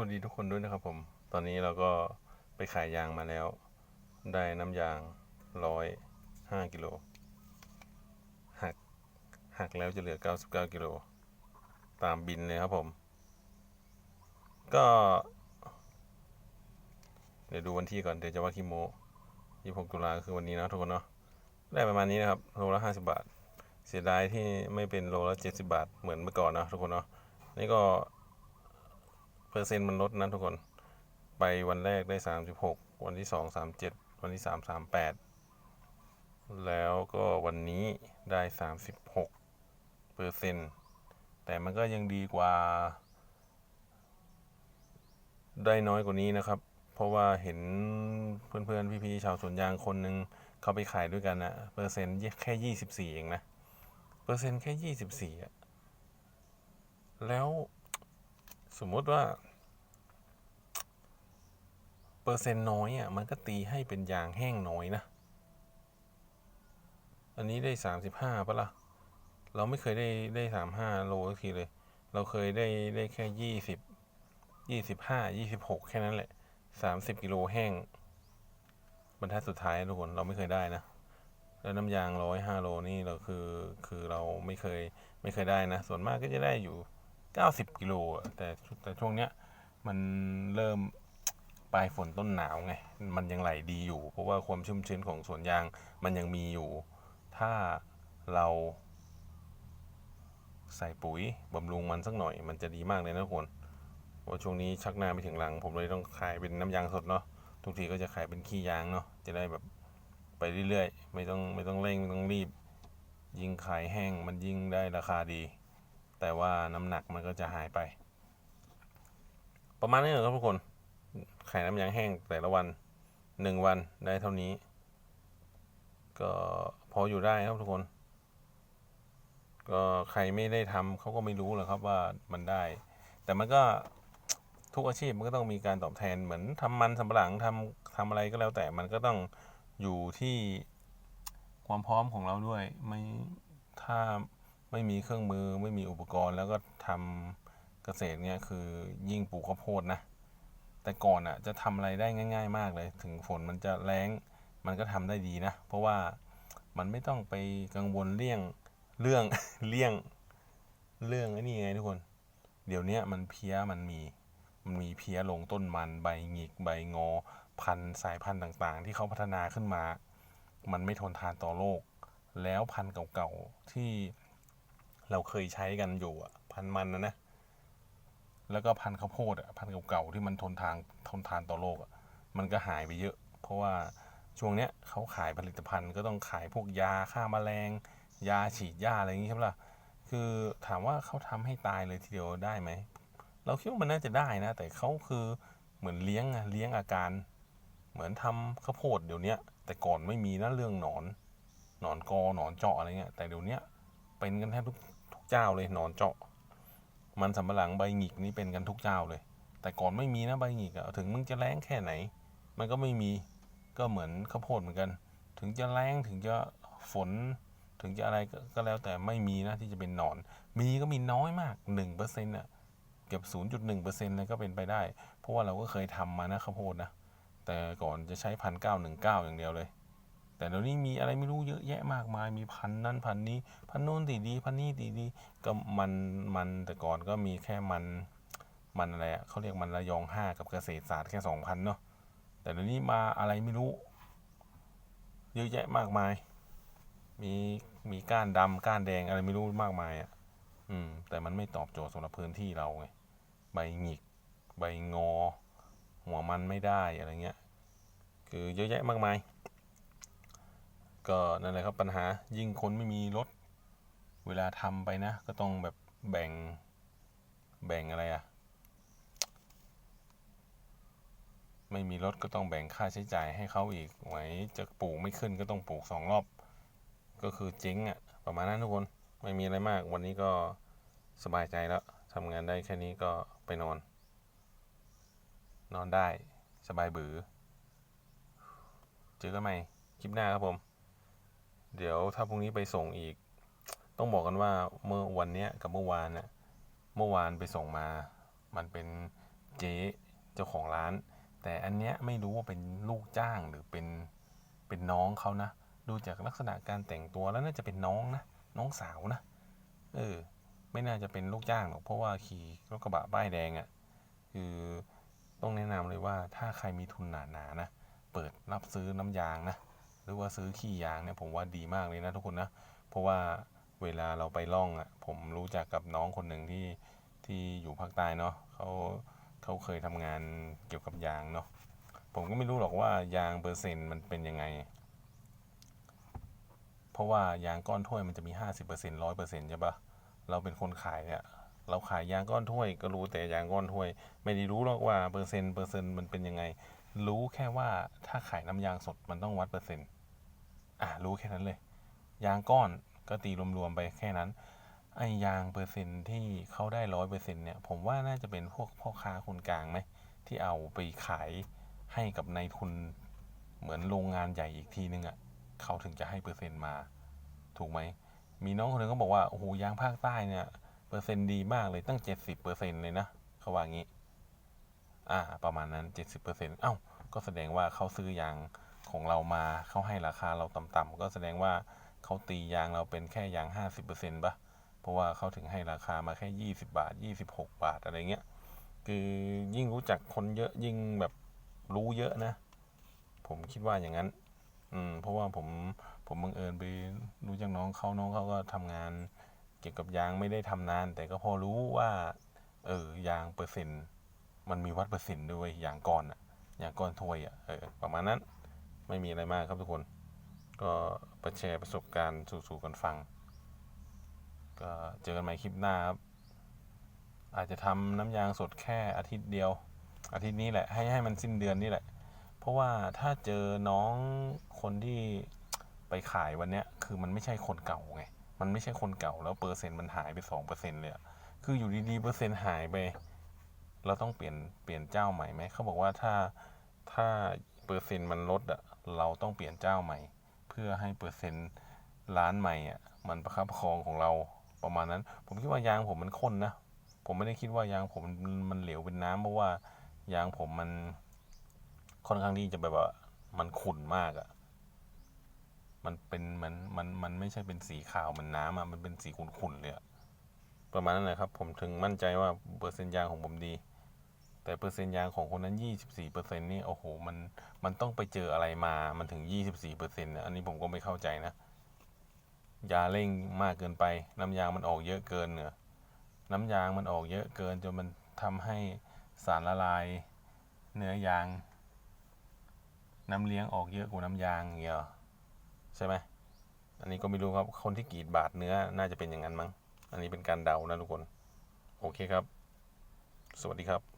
วัสดีทุกคนด้วยนะครับผม ตอนนี้เราก็ไปขายยางมาแล้ว ได้น้ำยางร้อยห้ากิโล หัก หักแล้วจะเหลือ99กิโล ตามบินเลยครับผม ก็ เดี๋ยวดูวันที่ก่อน เดี๋ยวจะว่าคิโม26ตุลาคือวันนี้นะทุกคนเนาะ ได้ประมาณนี้นะครับ โลละ50บาท เสียดายที่ไม่เป็นโลละ70บาท เหมือนเมื่อก่อนนะทุกคนเนาะ นี่ก็ เปอร์เซ็นต์มันลดนะทุกคน ไปวันแรกได้ 36 วันที่ 2 37 วันที่ 3 38 แล้วก็วันนี้ได้ 36เปอร์เซ็นต์แต่มันก็ยังดีกว่า ได้น้อยกว่านี้นะครับ เพราะว่าเห็นเพื่อนๆ พี่ๆ ชาวสวนยางคนหนึ่งเขาไปขายด้วยกันนะเปอร์เซ็นต์แค่ 24 เองนะ เปอร์เซ็นต์แค่ 24อะแล้วสมมติว่า เปอร์เซ็นต์น้อยอะมันก็ตีให้เป็นยางแห้งน้อยนะ อันนี้ได้สามสิบห้าปะละ่ะ เราไม่เคยได้ได้สามห้าโลสักทีเลย เราเคยได้ได้แค่ยี่สิบยี่สิบห้ายี่สิบหกแค่นั้นแหละสามสิบกิโลแห้ง บรรทัดสุดท้ายทุกคนเราไม่เคยได้นะ แล้วน้ำยางร้อยห้าโลนี่เราคือคือเราไม่เคยไม่เคยได้นะ ส่วนมากก็จะได้อยู่เก้าสิบกิโลแต่แต่ช่วงเนี้ยมันเริ่ม ปลายฝนต้นหนาวไง มันยังไหลดีอยู่ เพราะว่าความชุ่มชื้นของสวนยางมันยังมีอยู่ ถ้าเราใส่ปุ๋ยบำรุงมันสักหน่อย มันจะดีมากเลยนะทุกคนเพราะช่วงนี้ชักหน้าไปถึงหลัง ผมเลยต้องขายเป็นน้ำยางสดเนาะ ทุกทีก็จะขายเป็นขี้ยางเนาะ จะได้แบบไปเรื่อยๆ ไม่ต้องไม่ต้องเร่งไม่ต้องรีบ ยิ่งขายแห้งมันยิ่งได้ราคาดี แต่ว่าน้ำหนักมันก็จะหายไป ประมาณนี้แหละครับทุกคน ขายน้ำยางแห้งแต่ละวันหนึ่งวันได้เท่านี้ ก็พออยู่ได้ครับทุกคน ก็ใครไม่ได้ทำเขาก็ไม่รู้หรอกครับว่ามันได้ แต่มันก็ทุกอาชีพมันก็ต้องมีการตอบแทนเหมือนทำมันสำปะหลังทำทำอะไรก็แล้วแต่มันก็ต้องอยู่ที่ความพร้อมของเราด้วย ไม่ถ้าไม่มีเครื่องมือไม่มีอุปกรณ์ แล้วก็ทำเกษตรเนี่ยคือยิ่งปลูกข้าวโพดนะ แต่ก่อนอะจะทำอะไรได้ง่าย ๆ มากเลย ถึงฝนมันจะแรงมันก็ทำได้ดีนะ เพราะว่ามันไม่ต้องไปกังวลเลี่ยงเรื่องเลี่ยงเรื่องไอ้นี่ไงทุกคน เดี๋ยวนี้มันเพี้ยมันมีมันมีเพี้ยลงต้นมันใบหงิกใบงอ พันธุ์สายพันธุ์ต่างๆ ที่เขาพัฒนาขึ้นมา มันไม่ทนทานต่อโลก แล้วพันธุ์เก่าๆที่เราเคยใช้กันอยู่อะพันธุ์มันนะนะ แล้วก็พันธุ์ข้าวโพดอะพันธุ์เก่าๆที่มันทนทานทนทานต่อโลกอะมันก็หายไปเยอะ เพราะว่าช่วงเนี้ยเขาขายผลิตภัณฑ์ก็ต้องขายพวกยาฆ่าแมลง ยาฉีดยาอะไรอย่างงี้ใช่ปะล่ะคือถามว่าเขาทำให้ตายเลยทีเดียวได้ไหมเราคิดว่ามันน่าจะได้นะ แต่เขาคือเหมือนเลี้ยงอะเลี้ยงอาการ เหมือนทำข้าวโพดเดี๋ยวนี้แต่ก่อนไม่มีนะเรื่องหนอนหนอนกอหนอนเจาะอะไรเงี้ยแต่เดี๋ยวนี้เป็นกันแทบทุกทุกเจ้าเลยหนอนเจาะ มันสำปะหลังใบหงิกนี่เป็นกันทุกเจ้าเลย แต่ก่อนไม่มีนะใบหงิกอะถึงมึงจะแรงแค่ไหน มันก็ไม่มีก็เหมือนข้าวโพดเหมือนกัน ถึงจะแรงถึงจะฝน ถึงจะอะไรก็แล้วแต่ไม่มีนะที่จะเป็นหนอน มีก็มีน้อยมากหนึ่งเปอร์เซ็นต์อะเกือบศูนย์จุดหนึ่งเปอร์เซ็นต์เลยก็เป็นไปได้ เพราะว่าเราก็เคยทำมานะข้าวโพดนะแต่ก่อนจะใช้พันเก้าหนึ่งเก้าอย่างเดียวเลย แต่เดี๋ยวนี้มีอะไรไม่รู้เยอะแยะมากมาย มีพันนั่นพันนี้ พันโน้นดีดี พันนี้ดีดี ก็มันมันแต่ก่อนก็มีแค่มันมันอะไรอะเขาเรียกมันระยองห้ากับเกษตรศาสตร์แค่สองพันเนาะ แต่เดี๋ยวนี้มาอะไรไม่รู้ เยอะแยะมากมาย มีมีก้านดำก้านแดงอะไรไม่รู้มากมายอะ่ะ อืม แต่มันไม่ตอบโจทย์สำหรับพื้นที่เราไง ใบหงิก ใบงอ หัวมันไม่ได้อะไรเงี้ย คือเยอะแยะมากมาย ก็นั่นแหละครับปัญหายิ่งคนไม่มีรถ เวลาทำไปนะ ก็ต้องแบบแบ่งแบ่งอะไรอะไม่มีรถก็ต้องแบ่งค่าใช้จ่ายให้เขาอีกไหวจะปลูกไม่ขึ้นก็ต้องปลูกสองรอบ ก็คือเจ๊งอะ ประมาณนั้นทุกคนไม่มีอะไรมาก วันนี้ก็สบายใจแล้วทำงานได้แค่นี้ก็ไปนอน นอนได้สบายบือเจอกันใหม่คลิปหน้าครับผม เดี๋ยวถ้าพรุ่งนี้ไปส่งอีก ต้องบอกกันว่าเมื่อวันเนี้ยกับเมื่อวานน่ะเมื่อวานไปส่งมา มันเป็นเจ๊เจ้าของร้าน แต่อันเนี้ยไม่รู้ว่าเป็นลูกจ้างหรือเป็นเป็นน้องเขานะ ดูจากลักษณะการแต่งตัวแล้วน่าจะเป็นน้องนะ น้องสาวนะ เออ ไม่น่าจะเป็นลูกจ้างหรอก เพราะว่าขี่รถกระบะป้ายแดงอะ่ะ คือต้องแนะนำเลยว่าถ้าใครมีทุนหนาๆนะ เปิดรับซื้อน้ำยางนะ หรือว่าซื้อขี้ยางเนี่ยผมว่าดีมากเลยนะทุกคนนะ เพราะว่าเวลาเราไปล่องอะ่ะผมรู้จักกับน้องคนหนึ่งที่ที่อยู่ภาคใต้เนาะเขาเขาเคยทำงานเกี่ยวกับยางเนาะผมก็ไม่รู้หรอกว่ายางเปอร์เซ็นต์มันเป็นยังไง เพราะว่ายางก้อนถ้วยมันจะมี 50% 100%ใช่ปะเราเป็นคนขายเนี่ยเราขายยางก้อนถ้วย ก็รู้แต่ยางก้อนถ้วย ไม่ได้รู้หรอกว่าเปอร์เซ็นต์เปอร์เซ็นต์มันเป็นยังไง รู้แค่ว่าถ้าขายน้ำยางสดมันต้องวัดเปอร์เซ็นต์ อะรู้แค่นั้นเลย ยางก้อนก็ตีรวมๆไปแค่นั้น ไอ้ยางเปอร์เซ็นที่เขาได้ร้อยเปอร์เซ็นเนี่ย ผมว่าน่าจะเป็นพวกพ่อค้าคนกลางไหมที่เอาไปขายให้กับนายทุนเหมือนโรงงานใหญ่อีกทีนึงอะ่ะเขาถึงจะให้เปอร์เซ็นต์มา ถูกไหม มีน้องคนหนึงก็บอกว่า โอ้โหยางภาคใต้เนี่ย เปอร์เซ็นต์ดีมากเลยตั้ง70เปอร์เซ็นต์เลยนะเขาว่างี้ อ่า ประมาณนั้น70เปอร์เซ็นต์เอ้า ก็แสดงว่าเขาซื้อยาง ของเรามาเขาให้ราคาเราต่ำๆก็แสดงว่าเขาตียางเราเป็นแค่ยาง 50เปอร์เซ็นต์ปะเพราะว่าเขาถึงให้ราคามาแค่ 20 บาท 26 บาทอะไรเงี้ยคือยิ่งรู้จักคนเยอะยิ่งแบบรู้เยอะนะ ผมคิดว่าอย่างนั้น อืมเพราะว่าผมผมบังเอิญไปรู้จักน้องเขาน้องเขาก็ทำงาน เกี่ยวกับยางไม่ได้ทำนาน แต่ก็พอรู้ว่า เออยางเปอร์เซ็นต์ มันมีวัดเปอร์เซ็นต์ด้วยอย่างก้อนอะยางก้อนถ้วยอะเออประมาณนั้น ไม่มีอะไรมากครับทุกคน ก็ไปแชร์ประสบการณ์สู่ๆกันฟัง ก็เจอกันใหม่คลิปหน้าครับ อาจจะทำน้ำยางสดแค่อาทิตย์เดียว อาทิตย์นี้แหละให้ให้มันสิ้นเดือนนี่แหละ เพราะว่าถ้าเจอน้องคนที่ไปขายวันเนี้ยคือมันไม่ใช่คนเก่าไง มันไม่ใช่คนเก่าแล้วเปอร์เซ็นต์มันหายไปสองเปอร์เซ็นต์เลยคืออยู่ดีๆเปอร์เซ็นต์หายไป เราต้องเปลี่ยนเปลี่ยนเจ้าใหม่ไหมเขาบอกว่าถ้าถ้าเปอร์เซ็นต์มันลดอะ เราต้องเปลี่ยนเจ้าใหม่ เพื่อให้เปอร์เซ็นต์ร้านใหม่อะมันประคับประคองของเราประมาณนั้น ผมคิดว่ายางผมมันข้นนะ ผมไม่ได้คิดว่ายางผมมันเหลวเป็นน้ำเพราะว่ายางผมมันค่อนข้างที่จะแบบว่ามันขุ่นมากอะมันเป็นมันมันมันไม่ใช่เป็นสีขาวเหมันน้ำอะมันเป็นสีขุ่นๆเลยอะประมาณนั้นแหละครับ ผมถึงมั่นใจว่าเปอร์เซ็นต์ยางของผมดี แต่เปอร์เซ็นต์ยางของคนนั้น 24เปอร์เซ็นต์นี่โอ้โหมันมันต้องไปเจออะไรมา มันถึง 24เปอร์เซ็นต์อันนี้ผมก็ไม่เข้าใจนะ ยาเร่งมากเกินไป น้ำยางมันออกเยอะเกินเนอะน้ำยางมันออกเยอะเกินจนมันทำให้สารละลาย เนื้อยาง น้ำเลี้ยงออกเยอะกว่าน้ำยางเงี้ยใช่ไหมอันนี้ก็ไม่รู้ครับ คนที่กรีดบาดเนื้อน่าจะเป็นอย่างนั้นมั้ง อันนี้เป็นการเดานะทุกคน โอเคครับ สวัสดีครับ